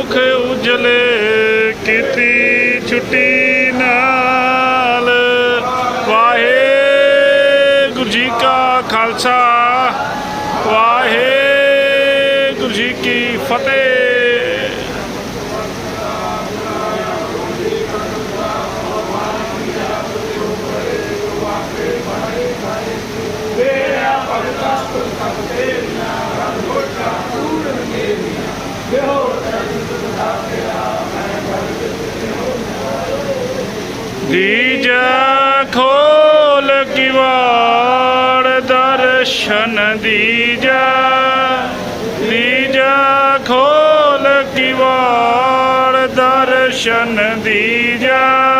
ਮੁਖ ਉਜਲੇ ਕੀਤੀ ਛੁੱਟੀ। ਦਰਸ਼ਨ ਦੀਜਾ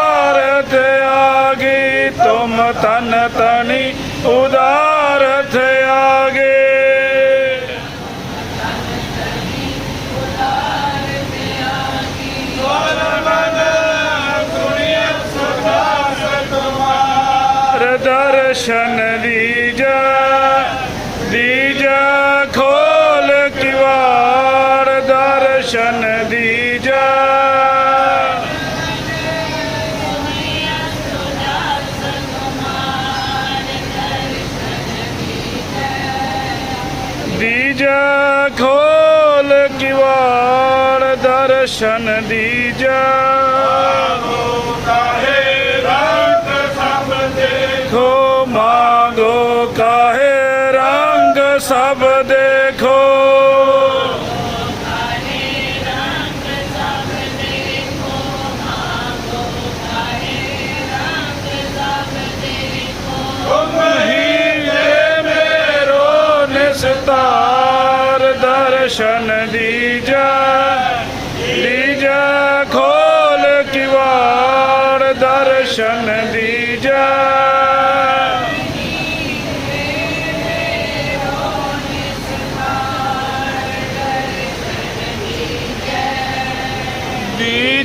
ਤਨ ਤਣੀ ਉਦਾਰਤ ਆਗੇ। ਦਰਸ਼ਨ ਦੀਜਾ ਦੀਜਾ ਖੋਲ ਕਿਵਾੜ ਦਰਸ਼ਨ ਦੀਜਾ। ਕਾਹੇ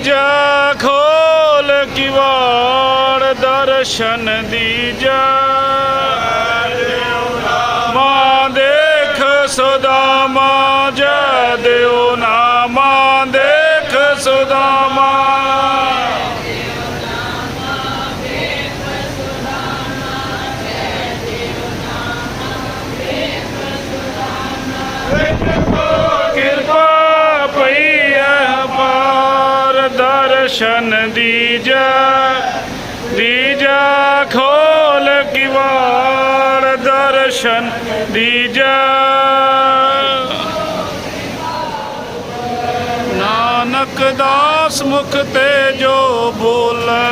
ਦੀਜਾ ਖੋਲ ਕਿਵਾੜ ਦਰਸ਼ਨ ਦੀ ਦੀਜਾ ਮਾਂ ਦੇਖ ਸੁਦਾਮਾ ਜੈ ਦਿਓ ਨਾ। ਦਰਸ਼ਨ ਦੀਜਾ ਦੀਜਾ ਖੋਲ ਕਿਵਾੜ, ਦਰਸ਼ਨ ਦੀਜਾ। ਨਾਨਕ ਦਾਸ ਮੁਖ ਤੇ ਜੋ ਬੋਲੇ,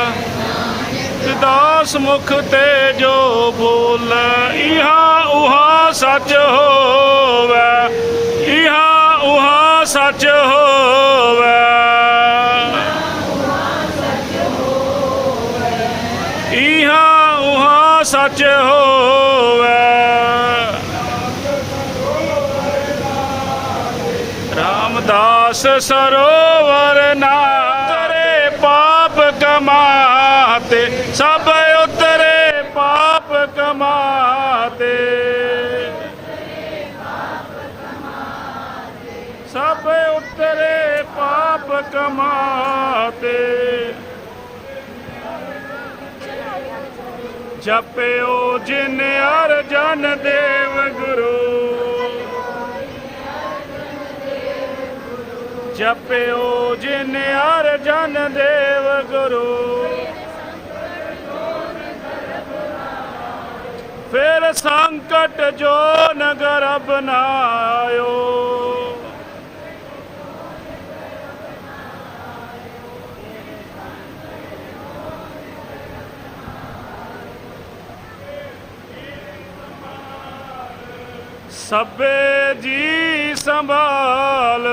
ਦਾਸ ਮੁਖ ਤੇ ਜੋ ਬੋਲੇ, ਇਹਾ ਉਹਾ ਸੱਚ ਹੋਵੇ, ਇਹਾ ਉਹਾ ਸੱਚ ਹੋਵੇ। ਸੱਚ ਹੋਵੇ। ਰਾਮਦਾਸ ਸਰੋਵਰ ਨਾ ਕਰੇ ਪਾਪ ਕਮਾਤੇ, ਸਭ ਉਤਰੇ ਪਾਪ ਕਮਾਤੇ। ਸਭ ਉਤਰੇ ਪਾਪ ਆਪ ਕਮਾਤੇ। ਜਪਿਓ ਜਿਨ ਅਰ ਜਨ ਦੇਵ ਗੁਰੂ। ਜਪਿਓ ਜਿਨ ਅਰ ਜਨ ਦੇਵ ਗੁਰੂ। ਫਿਰ ਸੰਕਟ ਜੋ ਨਗਰ ਬਨਾਇਓ ਸਭੇ ਜੀ ਸੰਭਾਲ।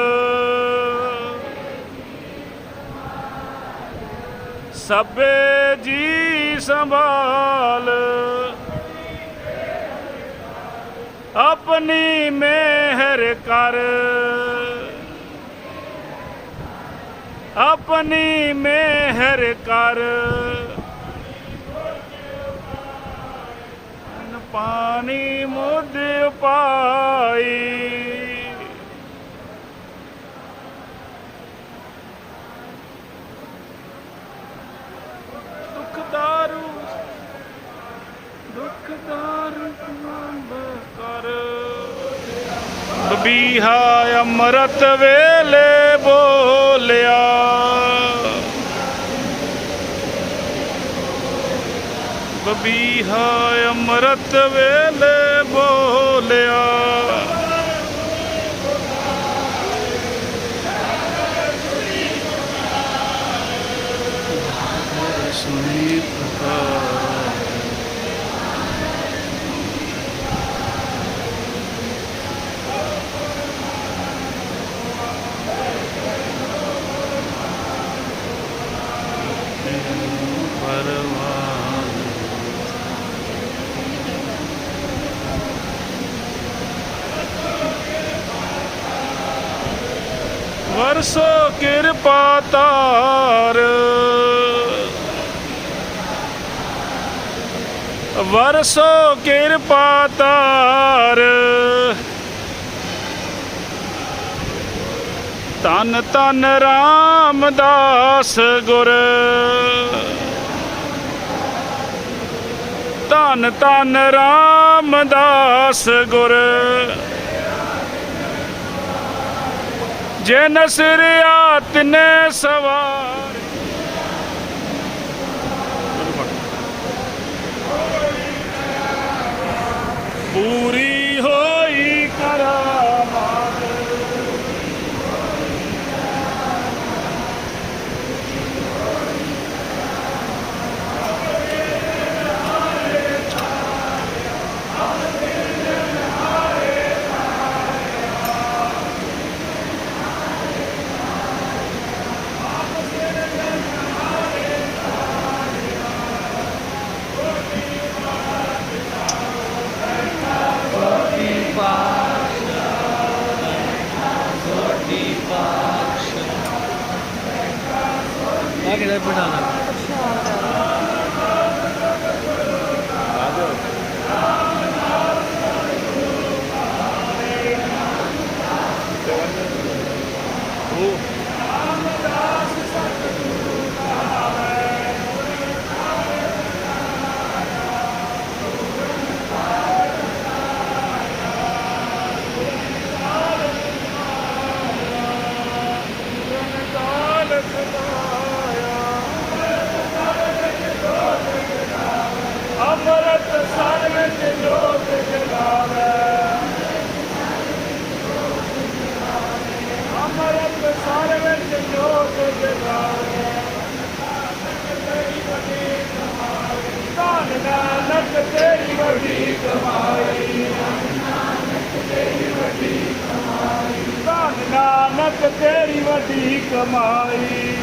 ਸਭੇ ਜੀ ਸੰਭਾਲ। ਆਪਣੀ ਮਿਹਰ ਕਰ। ਆਪਣੀ ਮਿਹਰ ਕਰ। ਅਨ ਪਾਣੀ ਮੁੱਦ ਪਾਈ। ਦੁੱਖ ਦਾਰੂ ਦੁਖ ਦਾਰੂ ਮੰਬ ਕਰ। ਬਬੀਹਾ ਅੰਮ੍ਰਿਤ ਵੇਲੇ ਬੋਲਿਆ। ਬਬੀਹਾ ਅੰਮ੍ਰਿਤ ਵੇਲੇ ਬੋਲਿਆ। ਵਰਸੋ ਕਿਰਪਾ ਤਾਰ। ਵਰਸੋ ਕਿਰਪਾ ਤਾਰ। ਤਨ ਤਨ ਰਾਮਦਾਸ ਗੁਰ। ਧੰਨ ਧੰਨ ਰਾਮਦਾਸ ਗੁਰ। ਜੇ ਨਸਰਿਆ ਤਿਨੇ ਸਵਾਰ 还给他补上了 ਨਾਨਕ ਤੇਰੀ ਵੱਡੀ ਕਮਾਈ।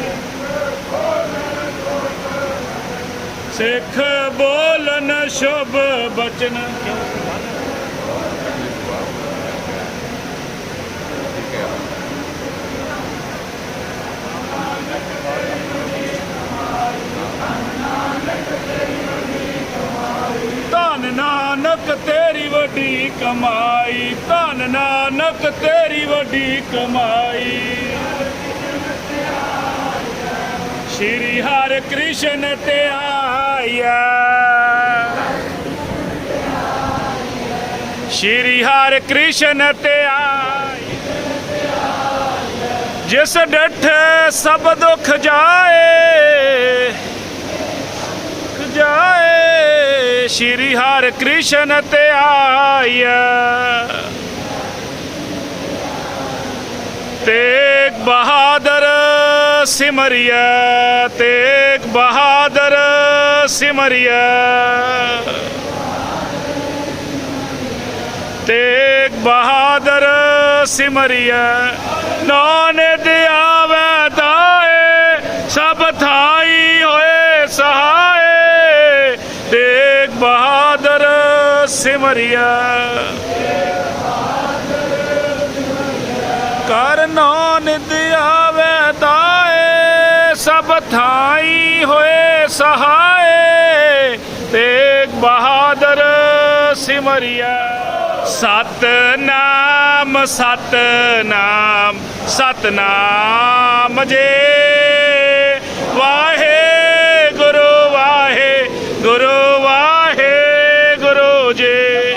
ਸਿੱਖ ਬੋਲਨ ਸ਼ੁਭ ਬਚਨ। ਧੰਨ ਨਾਨਕ ਤੇ ਵੱਡੀ ਕਮਾਈ, ਧੰਨ ਨਾਨਕ, ਤੇਰੀ ਵੱਡੀ ਕਮਾਈ। ਸ਼੍ਰੀ ਹਰਿ ਕ੍ਰਿਸ਼ਨ ਤੇ ਆਇਆ ਸ਼੍ਰੀ ਹਰਿ ਕ੍ਰਿਸ਼ਨ ਤੇ ਆਇਆ ਜਿਸ ਡੱਠ ਸਭ ਦੁੱਖ ਜਾਏ ਜਾਏ। ਸ਼੍ਰੀ ਹਰਿ ਕ੍ਰਿਸ਼ਨ ਤੇ ਆਇਆ। ਤੇਗ ਬਹਾਦਰ ਸਿਮਰਿਆ ਤੇਗ ਬਹਾਦਰ ਸਿਮਰਿਆ ਤੇਗ ਬਹਾਦਰ ਸਿਮਰਿਆ ਨਾਨਕ ਆਵੇ ਤਾਏ, ਸਭ ਥਾਈ ਹੋਏ ਸਹਾਏ ਤੇਗ ਬਹਾਦਰ ਸਿਮਰਿਆ ਕਰ ਨਾਨਕ ਆਵੇ ਦਾਏ ਸਭ ਥਾਈ ਹੋਏ ਸਹਾਏ। ਤੇਗ ਬਹਾਦਰ ਸਿਮਰਿਆ ਸਤਨਾਮ ਸਤਨਾਮ ਸਤਨਾਮ ਜੇ। ਵਾਹੇ ਗੁਰੂ ਵਾਹੇ ਗੁਰੂ ਵਾਹੇ ਗੁਰੂ ਜੀ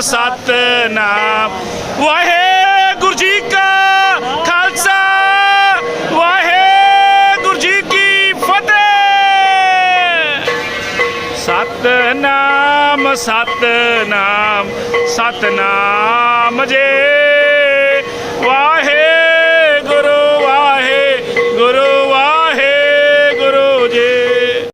ਸਤਨਾਮ। ਵਾਹਿਗੁਰੂ ਜੀ ਕਾ ਖਾਲਸਾ ਵਾਹਿਗੁਰੂ ਜੀ ਕੀ ਫਤਿਹ। ਸਤਨਾਮ ਸਤਨਾਮ ਸਤਨਾਮ ਜੇ